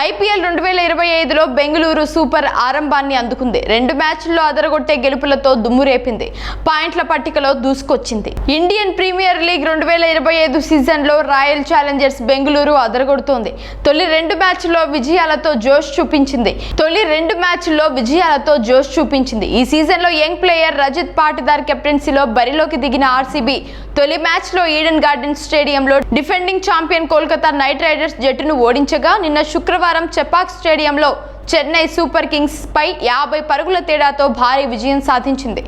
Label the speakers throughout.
Speaker 1: IPL రెండు వేల ఇరవై ఐదులో బెంగళూరు సూపర్ ఆరంభాన్ని అందుకుంది. రెండు మ్యాచ్ల్లో అదరగొట్టే గెలుపులతో దుమ్మురేపింది పాయింట్ల పట్టికలో దూసుకొచ్చింది. ఇండియన్ ప్రీమియర్ లీగ్ రెండు వేల ఇరవై ఐదు సీజన్లో రాయల్ ఛాలెంజర్స్ బెంగళూరు అదరగొడుతోంది. తొలి రెండు మ్యాచ్ల్లో విజయాలతో జోష్ చూపించింది. తొలి రెండు మ్యాచ్ల్లో విజయాలతో జోష్ చూపించింది. ఈ సీజన్లో యంగ్ ప్లేయర్ రజత్ పాటిదార్ కెప్టెన్సీలో బరిలోకి దిగిన ఆర్సీబీ తొలి మ్యాచ్లో ఈడెన్ గార్డెన్ స్టేడియంలో defending champion Kolkata knight riders జట్టును ఓడించగా నిన్న శుక్రవారం చెపాక్ స్టేడియంలో చెన్నై సూపర్ కింగ్స్ పై యాభై పరుగుల తేడాతో భారీ విజయం సాధించింది.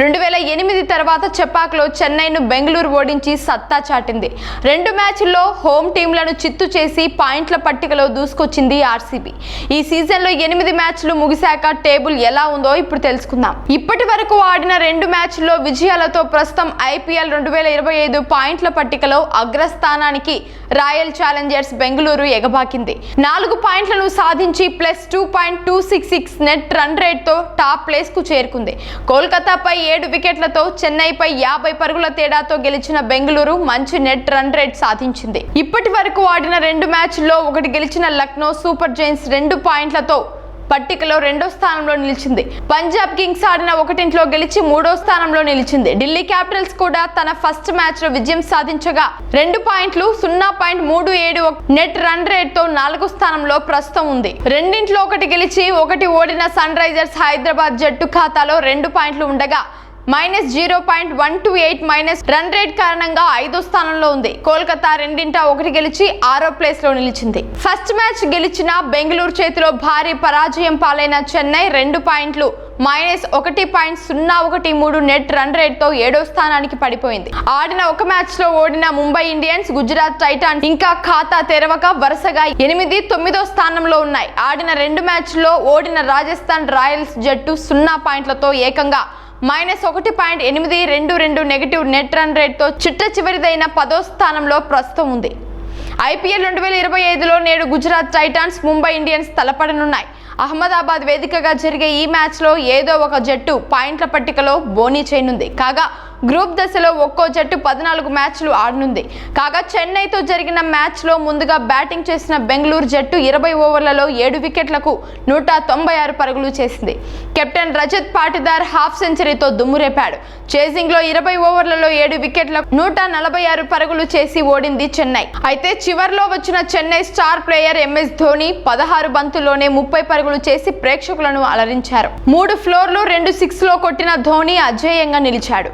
Speaker 1: రెండు వేల ఎనిమిది తర్వాత చెపాక్లో చెన్నైను బెంగళూరు ఓడించి సత్తా చాటింది. రెండు మ్యాచ్ల్లో హోమ్ టీంలను చిత్తు చేసి పాయింట్ల పట్టికలో దూసుకొచ్చింది ఆర్సీబీ. ఈ సీజన్లో ఎనిమిది మ్యాచ్లు ముగిశాక టేబుల్ ఎలా ఉందో ఇప్పుడు తెలుసుకుందాం. ఇప్పటి వరకు ఆడిన రెండు మ్యాచ్ల్లో విజయాలతో ప్రస్తుతం ఐపీఎల్ రెండు వేల ఇరవై ఐదు పాయింట్ల పట్టికలో అగ్రస్థానానికి రాయల్ ఛాలెంజర్స్ బెంగళూరు ఎగబాకింది. నాలుగు పాయింట్లను సాధించి plus two point two six six net run రేట్తో top ప్లేస్కు చేరుకుంది. కోల్కతాపై ఏడు వికెట్లతో చెన్నైపై యాభై పరుగుల తేడాతో గెలిచిన బెంగళూరు మంచి నెట్ రన్ రేట్ సాధించింది. ఇప్పటి వరకు ఆడిన రెండు మ్యాచ్ల్లో ఒకటి గెలిచిన లక్నో సూపర్ జైన్స్ రెండు పాయింట్లతో పట్టికలో రెండో స్థానంలో నిలిచింది. పంజాబ్ కింగ్స్ ఆడిన ఒకటింట్లో గెలిచి మూడో స్థానంలో నిలిచింది. ఢిల్లీ క్యాపిటల్స్ కూడా తన ఫస్ట్ మ్యాచ్లో విజయం సాధించగా రెండు పాయింట్లు సున్నా పాయింట్ మూడు ఏడు నెట్ రన్ రేట్తో నాలుగో స్థానంలో ప్రస్తుతం ఉంది. రెండింట్లో ఒకటి గెలిచి ఒకటి ఓడిన సన్ రైజర్స్ హైదరాబాద్ జట్టు ఖాతాలో రెండు పాయింట్లు ఉండగా minus zero point one two eight minus run rate కారణంగా ఐదో స్థానంలో ఉంది. కోల్కతా రెండింట ఒకటి గెలిచి ఆరో ప్లేస్లో నిలిచింది. ఫస్ట్ మ్యాచ్ గెలిచిన బెంగళూరు చేతిలో భారీ పరాజయం పాలైన చెన్నై రెండు పాయింట్లు మైనస్ ఒకటి పాయింట్ సున్నా ఒకటి మూడు నెట్ రన్ రేట్తో ఏడో స్థానానికి పడిపోయింది. ఆడిన ఒక మ్యాచ్లో ఓడిన ముంబై ఇండియన్స్ గుజరాత్ టైటాన్ ఇంకా ఖాతా తెరవక వరుసగా ఎనిమిది తొమ్మిదో స్థానంలో ఉన్నాయి. ఆడిన రెండు మ్యాచ్లో ఓడిన రాజస్థాన్ రాయల్స్ జట్టు సున్నా పాయింట్లతో ఏకంగా మైనస్ ఒకటి పాయింట్ ఎనిమిది రెండు రెండు నెగిటివ్ నెట్ రన్ రేట్తో చిట్ట చివరిదైన పదో స్థానంలో ప్రస్తుతం ఉంది. ఐపీఎల్ రెండు వేల ఇరవై ఐదులో నేడు గుజరాత్ టైటాన్స్ ముంబై ఇండియన్స్ తలపడనున్నాయి. అహ్మదాబాద్ వేదికగా జరిగే ఈ మ్యాచ్లో ఏదో ఒక జట్టు పాయింట్ల పట్టికలో బోనీ చేయనుంది. కాగా గ్రూప్ దశలో ఒక్కో జట్టు పద్నాలుగు మ్యాచ్లు ఆడనుంది. కాగా చెన్నైతో జరిగిన మ్యాచ్లో ముందుగా బ్యాటింగ్ చేసిన బెంగళూరు జట్టు ఇరవై ఓవర్లలో ఏడు వికెట్లకు నూట తొంభై ఆరు పరుగులు చేసింది. కెప్టెన్ రజత్ పాటిదార్ హాఫ్ సెంచరీతో దుమ్మురేపాడు. చేజింగ్లో ఇరవై ఓవర్లలో ఏడు వికెట్లకు నూట నలభై ఆరు పరుగులు చేసి ఓడింది చెన్నై. అయితే చివర్లో వచ్చిన Chennai star player M S Dhoni పదహారు బంతుల్లోనే ముప్పై పరుగులు చేసి ప్రేక్షకులను అలరించారు. మూడు ఫ్లోర్లు రెండు సిక్స్లో కొట్టిన ధోని అజేయంగా నిలిచాడు.